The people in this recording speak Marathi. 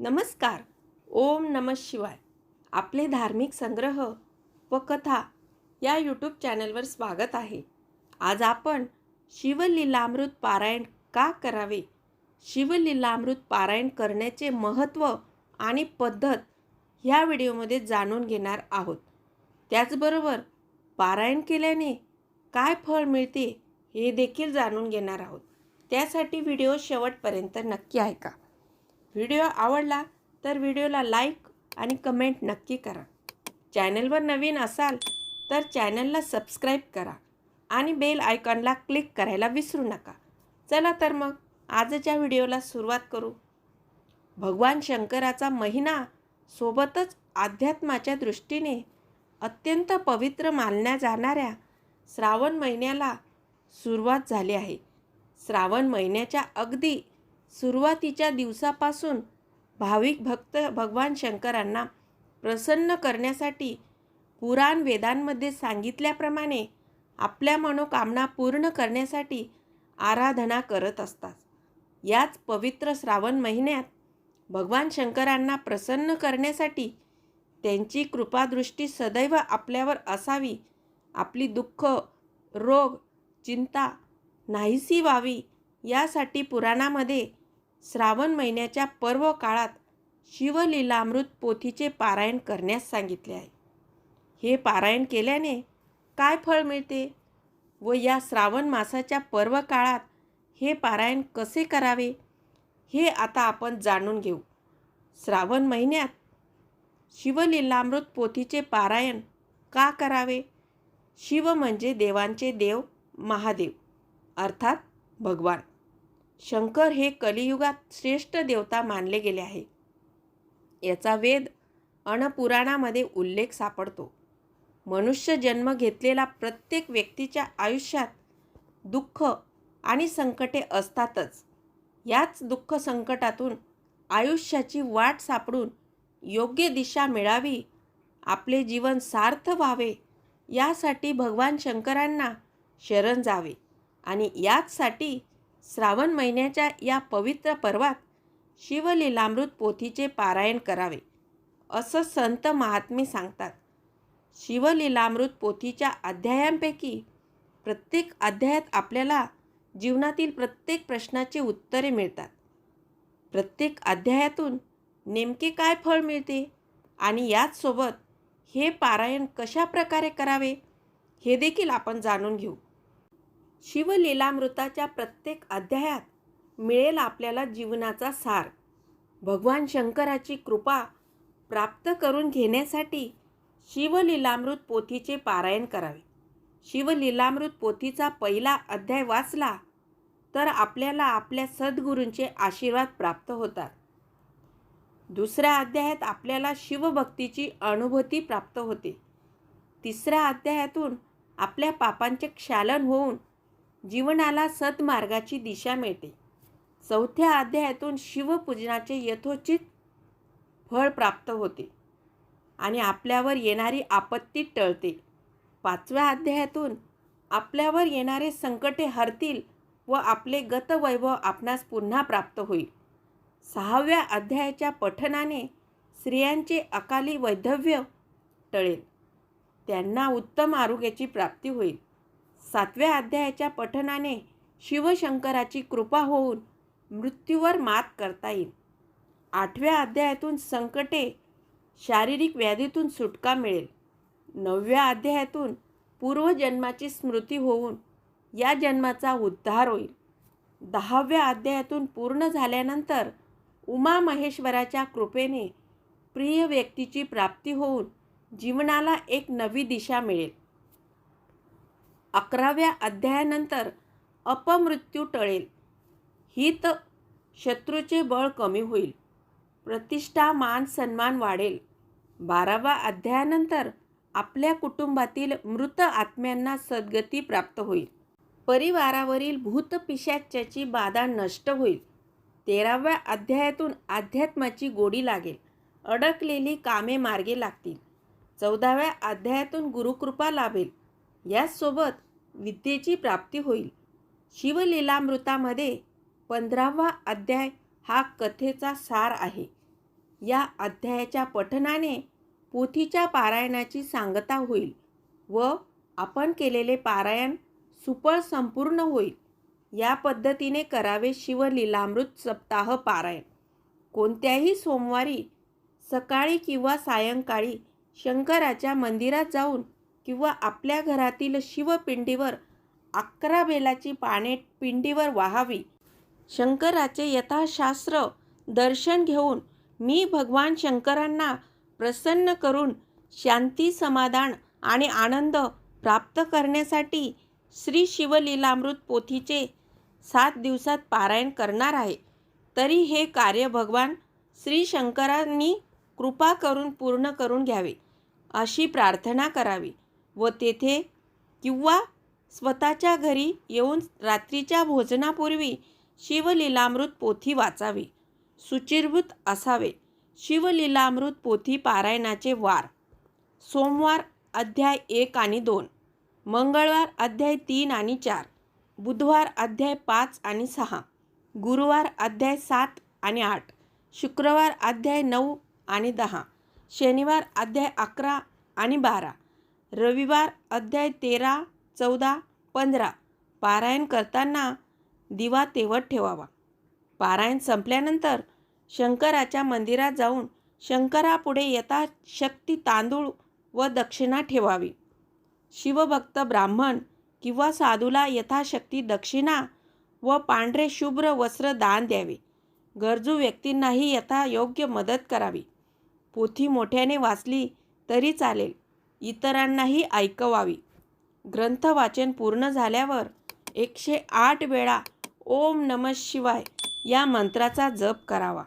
नमस्कार. ओम नम शिवाय. आपले धार्मिक संग्रह व कथा या यूट्यूब चॅनलवर स्वागत आहे. आज आपण शिवलीलामृत पारायण का करावे? शिवलीलामृत पारायण करण्याचे महत्त्व आणि पद्धत ह्या व्हिडिओमध्ये जाणून घेणार आहोत. त्याचबरोबर पारायण केल्याने काय फळ मिळते हे देखील जाणून घेणार आहोत. त्यासाठी व्हिडिओ शेवटपर्यंत नक्की ऐका. व्हिडिओ आवडला तर व्हिडिओला लाईक आणि कमेंट नक्की करा. चॅनलवर नवीन असाल तर चॅनलला सबस्क्राईब करा आणि बेल आयकॉनला क्लिक करायला विसरू नका. चला तर मग आजच्या व्हिडिओला सुरुवात करू. भगवान शंकराचा महिना सोबतच अध्यात्माच्या दृष्टीने अत्यंत पवित्र मानल्या जाणाऱ्या श्रावण महिन्याला सुरुवात झाली आहे. श्रावण महिन्याच्या अगदी सुरुवातीच्या दिवसापासून भाविक भक्त भगवान शंकरांना प्रसन्न करण्यासाठी पुराण वेदांमध्ये सांगितल्याप्रमाणे आपल्या मनोकामना पूर्ण करण्यासाठी आराधना करत असतात. याच पवित्र श्रावण महिन्यात भगवान शंकरांना प्रसन्न करण्यासाठी त्यांची कृपादृष्टी सदैव आपल्यावर असावी. आपली दुःख रोग चिंता नाहीसी व्हावी यासाठी पुराणामध्ये श्रावण महिन्याच्या पर्व काळात शिवलीलामृत पोथीचे पारायण करण्यास सांगितले आहे. हे पारायण केल्याने काय फळ मिळते व या श्रावण मासाच्या पर्व काळात हे पारायण कसे करावे हे आता आपण जाणून घेऊ. श्रावण महिन्यात शिवलीलामृत पोथीचे पारायण का करावे? शिव म्हणजे देवांचे देव महादेव अर्थात भगवान. शंकर हे कलियुगात श्रेष्ठ देवता मानले गेले आहे. याचा वेद अणपुराणामध्ये उल्लेख सापडतो. मनुष्य जन्म घेतलेला प्रत्येक व्यक्तीच्या आयुष्यात दुःख आणि संकटे असतातच. याच दुःख संकटातून आयुष्याची वाट सापडून योग्य दिशा मिळावी आपले जीवन सार्थ व्हावे यासाठी भगवान शंकरांना शरण जावे आणि याचसाठी श्रावण महिन्याच्या या पवित्र पर्वात शिवलीलामृत पोथीचे पारायण करावे असं संत महात्मे सांगतात. शिवलीलामृत पोथीच्या अध्यायांपैकी प्रत्येक अध्यायात आपल्याला जीवनातील प्रत्येक प्रश्नाची उत्तरे मिळतात. प्रत्येक अध्यायातून नेमके काय फळ मिळते आणि याचसोबत हे पारायण कशा प्रकारे करावे हे देखील आपण जाणून घेऊ. शिवलीलामृताच्या प्रत्येक अध्यायात मिळेल आपल्याला जीवनाचा सार. भगवान शंकराची कृपा प्राप्त करून घेण्यासाठी शिवलीलामृत पोथीचे पारायण करावे. शिवलीलामृत पोथीचा पहिला अध्याय वाचला तर आपल्याला आपल्या सद्गुरूंचे आशीर्वाद प्राप्त होतात. दुसऱ्या अध्यायात आपल्याला शिवभक्तीची अनुभूती प्राप्त होते. तिसऱ्या अध्यायातून आपल्या पापांचे क्षालन होऊन जीवनाला सत्मार्गाची दिशा मिळते. चौथ्या अध्यायातून शिवपूजनाचे यथोचित फळ प्राप्त होते आणि आपल्यावर येणारी आपत्ती टळते. पाचव्या अध्यायातून आपल्यावर येणारे संकटे हरतील व आपले गतवैभव आपणास पुन्हा प्राप्त होईल. सहाव्या अध्यायाच्या पठनाने स्त्रियांचे अकाली वैधव्य टळेल. त्यांना उत्तम आरोग्याची प्राप्ती होईल. सातव्या अध्यायाच्या पठनाने शिवशंकराची कृपा होऊन मृत्यूवर मात करता येईल. आठव्या अध्यायातून संकटे शारीरिक व्याधीतून सुटका मिळेल. नवव्या अध्यायातून पूर्वजन्माची स्मृती होऊन या जन्माचा उद्धार होईल. दहाव्या अध्यायातून पूर्ण झाल्यानंतर उमा महेश्वराच्या कृपेने प्रिय व्यक्तीची प्राप्ती होऊन जीवनाला एक नवी दिशा मिळेल. अकराव्या अध्यायानंतर अपमृत्यू टळेल. हित शत्रूचे बळ कमी होईल. प्रतिष्ठा मान सन्मान वाढेल. बाराव्या अध्यायानंतर आपल्या कुटुंबातील मृत आत्म्यांना सद्गती प्राप्त होईल. परिवारावरील भूतपिशाच्याची बाधा नष्ट होईल. तेराव्या अध्यायातून अध्यात्माची गोडी लागेल. अडकलेली कामे मार्गे लागतील. चौदाव्या अध्यायातून गुरुकृपा लाभेल. याचसोबत विद्येची प्राप्ती होईल. शिवलीलामृतामध्ये पंधरावा अध्याय हा कथेचा सार आहे. या अध्यायाच्या पठनाने पोथीच्या पारायणाची सांगता होईल व आपण केलेले पारायण सुपळ संपूर्ण होईल. या पद्धतीने करावे शिवलीलामृत सप्ताह पारायण. कोणत्याही सोमवारी सकाळी किंवा सायंकाळी शंकराच्या मंदिरात जाऊन किंवा आपल्या घरातील शिवपिंडीवर अकरा बेलाची पाने पिंडीवर वाहावी. शंकराचे यथाशास्त्र दर्शन घेऊन मी भगवान शंकरांना प्रसन्न करून शांती समाधान आणि आनंद प्राप्त करण्यासाठी श्री शिवलीलामृत पोथीचे सात दिवसात पारायण करणार आहे. तरी हे कार्य भगवान श्री शंकरांनी कृपा करून पूर्ण करून घ्यावे अशी प्रार्थना करावी. व तेथे किंवा स्वतःच्या घरी येऊन रात्रीच्या भोजनापूर्वी शिवलीलामृत पोथी वाचावी. सुचिरभूत असावे. शिवलीलामृत पोथी पारायणाचे वार. सोमवार अध्याय एक आणि दोन. मंगळवार अध्याय तीन आणि चार. बुधवार अध्याय पाच आणि सहा. गुरुवार अध्याय सात आणि आठ. शुक्रवार अध्याय नऊ आणि दहा. शनिवार अध्याय अकरा आणि बारा. रविवार अध्याय तेरा चौदा पंधरा. पारायण करताना दिवा तेवत ठेवावा. पारायण संपल्यानंतर शंकराच्या मंदिरात जाऊन शंकरापुढे यथाशक्ती तांदूळ व दक्षिणा ठेवावी. शिवभक्त ब्राह्मण किंवा साधूला यथाशक्ती दक्षिणा व पांढरे शुभ्र वस्त्र दान द्यावे. गरजू व्यक्तींनाही यथायोग्य मदत करावी. पोथी मोठ्याने वाचली तरी चालेल. इतरांनाही ऐकवावी. ग्रंथ वाचन पूर्ण झाल्यावर एकशे आठ वेळा ओम नम शिवाय या मंत्राचा जप करावा.